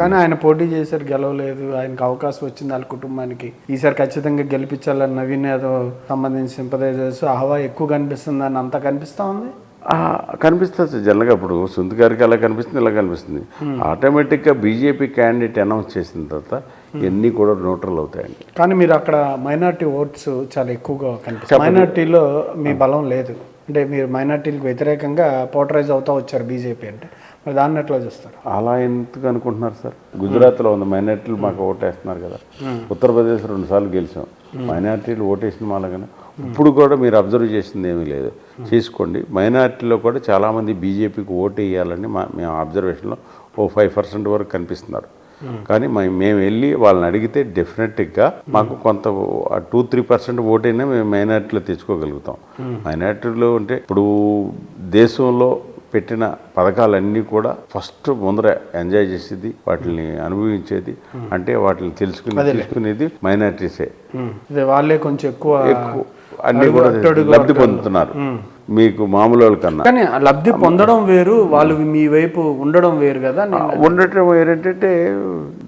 కానీ ఆయన పోటీ చేశారు గెలవలేదు. ఆయనకు అవకాశం వచ్చింది వాళ్ళ కుటుంబానికి. ఈసారి ఖచ్చితంగా గెలిపించాలని నవీన్ యాదవ్ సంబంధించి సింపదైజర్స్ హవా ఎక్కువ కనిపిస్తుంది అని అంతా కనిపిస్తా ఉంది. కనిపిస్తుంది సార్. జనరల్గా ఇప్పుడు సుంద్ గారికి అలా కనిపిస్తుంది ఇలా కనిపిస్తుంది. ఆటోమేటిక్గా బీజేపీ క్యాండిడేట్ అనౌన్స్ చేసిన తర్వాత ఇవన్నీ కూడా న్యూట్రల్ అవుతాయండి. కానీ మీరు అక్కడ మైనార్టీ ఓట్స్ చాలా ఎక్కువగా కనిపిస్తుంది మైనార్టీలో మీ బలం లేదు. అంటే మీరు మైనార్టీలకు వ్యతిరేకంగా పోటరైజ్ అవుతా వచ్చారు బీజేపీ అంటే. మరి దాన్ని ఎట్లా చూస్తారు? అలా ఎందుకు అనుకుంటున్నారు సార్? గుజరాత్లో ఉంది మైనార్టీలు మాకు ఓటేస్తున్నారు కదా. ఉత్తరప్రదేశ్ రెండు సార్లు గెలిచాం. మైనార్టీలు ఓటేసిన వాళ్ళగానే ఇప్పుడు కూడా మీరు అబ్జర్వ్ చేసింది ఏమీ లేదు. చేసుకోండి మైనార్టీలో కూడా చాలామంది బీజేపీకి ఓటు వేయాలని మా మేము అబ్జర్వేషన్లో ఓ ఫైవ్ పర్సెంట్ వరకు కనిపిస్తున్నారు. కానీ మేము వెళ్ళి వాళ్ళని అడిగితే డెఫినెట్గా మాకు కొంత టూ త్రీ పర్సెంట్ ఓటైనా మేము మైనార్టీలో తెచ్చుకోగలుగుతాం. మైనార్టీలో అంటే ఇప్పుడు దేశంలో పెట్టిన పథకాలన్నీ కూడా ఫస్ట్ ముందర ఎంజాయ్ చేసేది వాటిని అనుభవించేది అంటే వాటిని తెలుసుకుని తెలుసుకునేది మైనార్టీసే. వాళ్ళే కొంచెం ఎక్కువ అన్ని కూడా లబ్ధి పొందుతున్నారు. మీకు మామూలు వాళ్ళ కన్నా. కానీ ఆ లబ్ధి పొందడం వేరు వాళ్ళు మీ వైపు ఉండడం వేరు కదా ఉండటం ఏంటంటే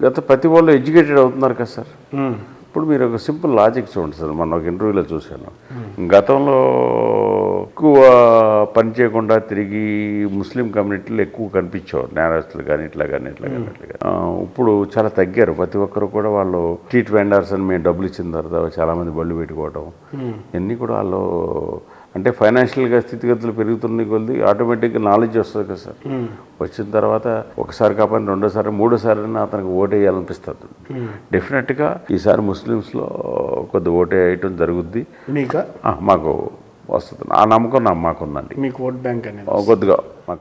గత ప్రతి వాళ్ళు ఎడ్యుకేటెడ్ అవుతున్నారు కదా సార్. ఇప్పుడు మీరు ఒక సింపుల్ లాజిక్ చూడండి సార్ మన ఒక ఇంటర్వ్యూలో చూశాను. గతంలో ఎక్కువ పని చేయకుండా తిరిగి ముస్లిం కమ్యూనిటీలో ఎక్కువ కనిపించేవారు. నేరస్తులు కానీ ఇట్లా కానీ ఇట్లా కానీ ఇట్లా కానీ. ఇప్పుడు చాలా తగ్గారు. ప్రతి ఒక్కరు కూడా వాళ్ళు స్ట్రీట్ వెండర్స్ అని మేము డబ్బులు ఇచ్చిన తర్వాత చాలామంది బళ్ళు పెట్టుకోవడం ఇవన్నీ కూడా వాళ్ళు అంటే ఫైనాన్షియల్గా స్థితిగతులు పెరుగుతున్న కొద్ది ఆటోమేటిక్గా నాలెడ్జ్ వస్తుంది కదా సార్. వచ్చిన తర్వాత ఒకసారి కాకపోయినా రెండోసారి మూడోసారి అతనికి ఓటు వేయాలనిపిస్తుంది. డెఫినెట్గా ఈసారి ముస్లిమ్స్లో కొద్ది ఓటు వేయటం జరుగుద్ది. మాకు వస్తుంది. ఆ నమ్మకం మాకుందండి మీకు ఓట్ బ్యాంక్ అనేది. కొద్దిగా మాకు